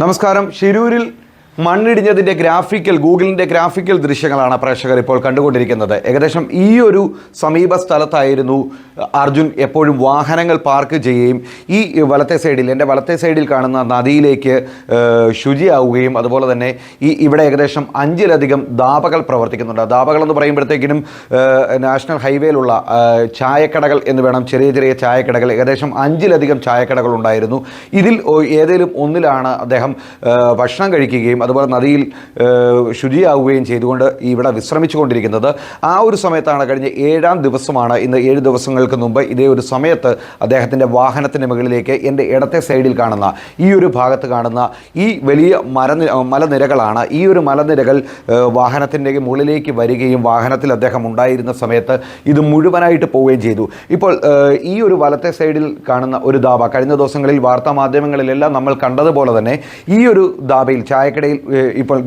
നമസ്കാരം. ഷിരൂരിൽ മണ്ണിടിഞ്ഞതിന്റെ ഗ്രാഫിക്കൽ ഗൂഗിളിന്റെ ഗ്രാഫിക്കൽ ദൃശ്യങ്ങളാണ് പ്രേക്ഷകർ ഇപ്പോൾ കണ്ടുകൊണ്ടിരിക്കുന്നത്. ഏകദേശം ഈ ഒരു സമീപ സ്ഥലത്തായിരുന്നു അർജുൻ എപ്പോഴും വാഹനങ്ങൾ പാർക്ക് ചെയ്യുകയും ഈ വലത്തെ സൈഡിൽ എന്റെ വലത്തെ സൈഡിൽ കാണുന്ന നദിയിലേക്ക് ശുചിയാവുകയും അതുപോലെ തന്നെ ഈ ഇവിടെ ഏകദേശം അഞ്ചിലധികം ദാപകൾ പ്രവർത്തിക്കുന്നുണ്ട്. ദാപകൾ എന്ന് പറയുമ്പോഴത്തേക്കിനും നാഷണൽ ഹൈവേയിലുള്ള ചായക്കടകൾ എന്ന് വേണം ചെറിയ ചെറിയ ചായക്കടകൾ ഏകദേശം അഞ്ചിലധികം ചായക്കടകൾ ഉണ്ടായിരുന്നു. ഇതിൽ ഏതെങ്കിലും ഒന്നിലാണ് അദ്ദേഹം ഭക്ഷണം കഴിക്കുകയും അതുപോലെ നദിയിൽ ശുചിയാവുകയും ചെയ്തുകൊണ്ട് ഇവിടെ വിശ്രമിച്ചുകൊണ്ടിരിക്കുന്നത്. ആ ഒരു സമയത്താണ് കഴിഞ്ഞ ഏഴാം ദിവസമാണ്. ഇന്ന് ഏഴ് ദിവസങ്ങൾക്ക് മുമ്പ് ഇതേ ഒരു സമയത്ത് അദ്ദേഹത്തിന്റെ വാഹനത്തിന്റെ മുകളിലേക്ക് എന്റെ ഇടത്തെ സൈഡിൽ കാണുന്ന ഈ ഒരു ഭാഗത്ത് കാണുന്ന ഈ വലിയ മരനി മലനിരകളാണ്. ഈ ഒരു മലനിരകൾ വാഹനത്തിന്റെ മുകളിലേക്ക് വരികയും വാഹനത്തിൽ അദ്ദേഹം ഉണ്ടായിരുന്ന സമയത്ത് ഇത് മുഴുവനായിട്ട് പോവുകയും ചെയ്തു. ഇപ്പോൾ ഈ ഒരു വലത്തെ സൈഡിൽ കാണുന്ന ഒരു ദാബ കഴിഞ്ഞ ദിവസങ്ങളിൽ വാർത്താ മാധ്യമങ്ങളിലെല്ലാം നമ്മൾ കണ്ടതുപോലെ തന്നെ ഈ ഒരു ദാബയിൽ ചായക്കടയിൽ ഇപ്പോൾ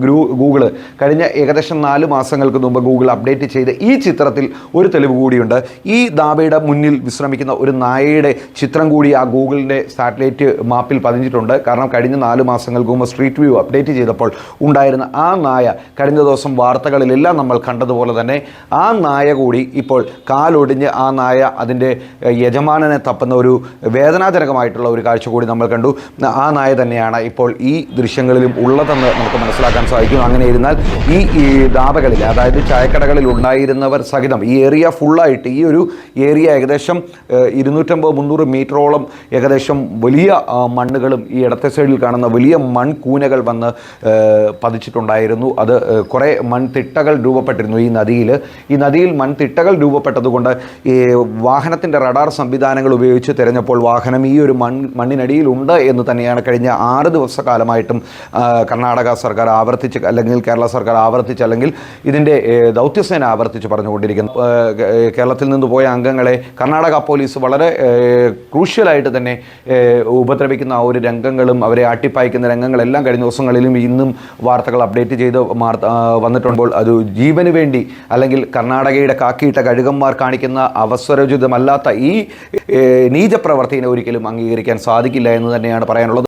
ഗൂഗിൾ കഴിഞ്ഞ ഏകദേശം നാല് മാസങ്ങൾക്ക് മുമ്പ് ഗൂഗിൾ അപ്ഡേറ്റ് ചെയ്ത ഈ ചിത്രത്തിൽ ഒരു തെളിവ് കൂടിയുണ്ട്. ഈ ദാബയുടെ മുന്നിൽ വിശ്രമിക്കുന്ന ഒരു നായയുടെ ചിത്രം കൂടി ആ ഗൂഗിളിന്റെ സാറ്റലൈറ്റ് മാപ്പിൽ പതിഞ്ഞിട്ടുണ്ട്. കാരണം കഴിഞ്ഞ നാല് മാസങ്ങൾക്ക് മുമ്പ് സ്ട്രീറ്റ് വ്യൂ അപ്ഡേറ്റ് ചെയ്തപ്പോൾ ഉണ്ടായിരുന്ന ആ നായ കഴിഞ്ഞ ദിവസം വാർത്തകളിലെല്ലാം നമ്മൾ കണ്ടതുപോലെ തന്നെ ആ നായ കൂടി ഇപ്പോൾ കാലൊടിഞ്ഞ് ആ നായ അതിന്റെ യജമാനനെ തപ്പുന്ന ഒരു വേദനാജനകമായിട്ടുള്ള ഒരു കാഴ്ച കൂടി നമ്മൾ കണ്ടു. ആ നായ തന്നെയാണ് ഇപ്പോൾ ഈ ദൃശ്യങ്ങളിലും ഉള്ളതെന്ന് നമുക്ക് മനസ്സിലാക്കാൻ സാധിക്കും. അങ്ങനെ ഇരുന്നാൽ ഈ ഈ ധാബകളിൽ അതായത് ചായക്കടകളിൽ ഉണ്ടായിരുന്നവർ സഹിതം ഈ ഏരിയ ഫുള്ളായിട്ട് ഈ ഒരു ഏരിയ ഏകദേശം ഇരുന്നൂറ്റമ്പത് മുന്നൂറ് മീറ്ററോളം ഏകദേശം വലിയ മണ്ണുകളും ഈ ഇടത്തെ സൈഡിൽ കാണുന്ന വലിയ മൺകൂനകൾ വന്ന് പതിച്ചിട്ടുണ്ടായിരുന്നു. അത് കുറേ മൺതിട്ടകൾ രൂപപ്പെട്ടിരുന്നു ഈ നദിയിൽ. ഈ നദിയിൽ മൺതിട്ടകൾ രൂപപ്പെട്ടതുകൊണ്ട് ഈ വാഹനത്തിന്റെ റഡാർ സംവിധാനങ്ങൾ ഉപയോഗിച്ച് തിരഞ്ഞപ്പോൾ വാഹനം ഈ ഒരു മൺ മണ്ണിനടിയിലുണ്ട് എന്ന് തന്നെയാണ് കഴിഞ്ഞ ആറ് ദിവസക്കാലമായിട്ടും ആ, കർണാടക സർക്കാർ ആവർത്തിച്ച് അല്ലെങ്കിൽ കേരള സർക്കാർ ആവർത്തിച്ച് അല്ലെങ്കിൽ ഇതിന്റെ ദൗത്യസേന ആവർത്തിച്ച് പറഞ്ഞുകൊണ്ടിരിക്കുന്നു. കേരളത്തിൽ നിന്ന് പോയ അംഗങ്ങളെ കർണാടക പോലീസ് വളരെ ക്രൂഷ്യലായിട്ട് തന്നെ ഉപദ്രവിക്കുന്ന ആ ഒരു രംഗങ്ങളും അവരെ ആട്ടിപ്പായിക്കുന്ന രംഗങ്ങളെല്ലാം കഴിഞ്ഞ ദിവസങ്ങളിലും ഇന്നും വാർത്തകൾ അപ്ഡേറ്റ് ചെയ്ത് വന്നിട്ടുമ്പോൾ അത് ജീവന് വേണ്ടി അല്ലെങ്കിൽ കർണാടകയുടെ കാക്കിയിട്ട കഴുകന്മാർ കാണിക്കുന്ന അവസരോചിതമല്ലാത്ത ഈ നീചപ്രവർത്തിനെ ഒരിക്കലും അംഗീകരിക്കാൻ സാധിക്കില്ല എന്ന് തന്നെയാണ് പറയാനുള്ളത്.